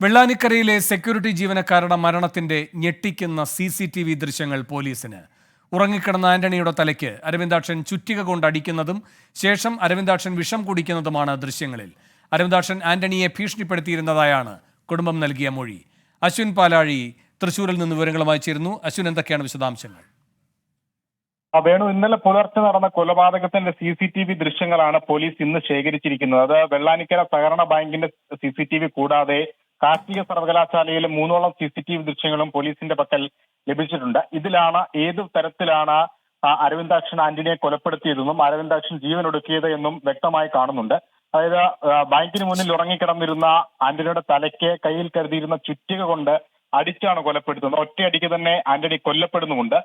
വെള്ളാനിക്കരയിലെ security ജീവനക്കാരുടെ മരണത്തിന്റെ ഞെട്ടിക്കുന്ന സി സി ടി വി ദൃശ്യങ്ങൾ പോലീസിന്. ഉറങ്ങിക്കിടന്ന ആന്റണിയുടെ തലയ്ക്ക് അരവിന്ദാക്ഷൻ ചുറ്റിക കൊണ്ട് അടിക്കുന്നതും ശേഷം അരവിന്ദാക്ഷൻ വിഷം കുടിക്കുന്നതുമാണ് ദൃശ്യങ്ങളിൽ. അരവിന്ദാക്ഷൻ ആന്റണിയെ ഭീഷണിപ്പെടുത്തിയിരുന്നതായാണ് കുടുംബം നൽകിയ മൊഴി. അശ്വിൻ പാലാഴി തൃശൂരിൽ നിന്ന് വിവരങ്ങളുമായി ചേരുന്നു. അശ്വിൻ എന്തൊക്കെയാണ് വിശദാംശങ്ങൾ? വേണു ഇന്നലെ പുലർച്ചെ നടന്ന കൊലപാതകത്തിന്റെ സി സി ടി വി ദൃശ്യങ്ങളാണ് പോലീസ് ഇന്ന് ശേഖരിച്ചിരിക്കുന്നത്. അത് വെള്ളാനിക്കര സഹകരണ ബാങ്കിന്റെ സി സി ടി വി കൂടാതെ കാർഷിക സർവകലാശാലയിലെ മൂന്നോളം സി സി ടി വി ദൃശ്യങ്ങളും പോലീസിന്റെ പക്കൽ ലഭിച്ചിട്ടുണ്ട്. ഇതിലാണ് ഏത് തരത്തിലാണ് അരവിന്ദാക്ഷൻ ആന്റണിയെ കൊലപ്പെടുത്തിയതെന്നും അരവിന്ദാക്ഷൻ ജീവനൊടുക്കിയത് എന്നും വ്യക്തമായി കാണുന്നുണ്ട്. അതായത് ബാങ്കിന് മുന്നിൽ ഉറങ്ങിക്കിടന്നിരുന്ന ആന്റണിയുടെ തലയ്ക്ക് കയ്യിൽ കരുതിയിരുന്ന ചുറ്റിക കൊണ്ട് അടിച്ചാണ് കൊലപ്പെടുത്തുന്നത്. ഒറ്റയടിക്ക് തന്നെ ആന്റണി കൊല്ലപ്പെടുന്നുമുണ്ട്.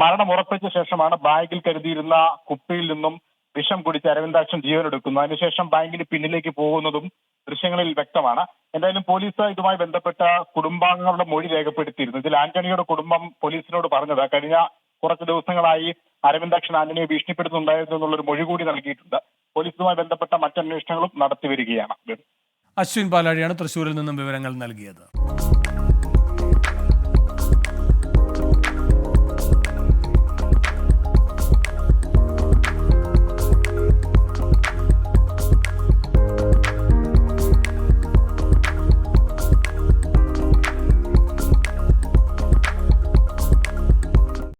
മരണം ഉറപ്പിച്ച ശേഷമാണ് ബാഗിൽ കരുതിയിരുന്ന കുപ്പിയിൽ നിന്നും വിഷം കുടിച്ച് അരവിന്ദാക്ഷൻ ജീവനെടുക്കുന്നു അതിനുശേഷം ബാങ്കിന് പിന്നിലേക്ക് പോകുന്നതും ദൃശ്യങ്ങളിൽ വ്യക്തമാണ്. എന്തായാലും പോലീസ് ഇതുമായി ബന്ധപ്പെട്ട കുടുംബാംഗങ്ങളുടെ മൊഴി രേഖപ്പെടുത്തിയിരുന്നു. ഇതിൽ ആന്റണിയുടെ കുടുംബം പോലീസിനോട് പറഞ്ഞത് കഴിഞ്ഞ കുറച്ച് ദിവസങ്ങളായി അരവിന്ദാക്ഷൻ ആന്റണിയെ ഭീഷണിപ്പെടുത്തുന്നുണ്ടായിരുന്നു എന്നുള്ളൊരു മൊഴി കൂടി നൽകിയിട്ടുണ്ട്. പോലീസുമായി ബന്ധപ്പെട്ട മറ്റന്വേഷണങ്ങളും നടത്തി വരികയാണ്. അശ്വിൻ പാലാഴിയാണ് തൃശൂരിൽ നിന്നും വിവരങ്ങൾ നൽകിയത്.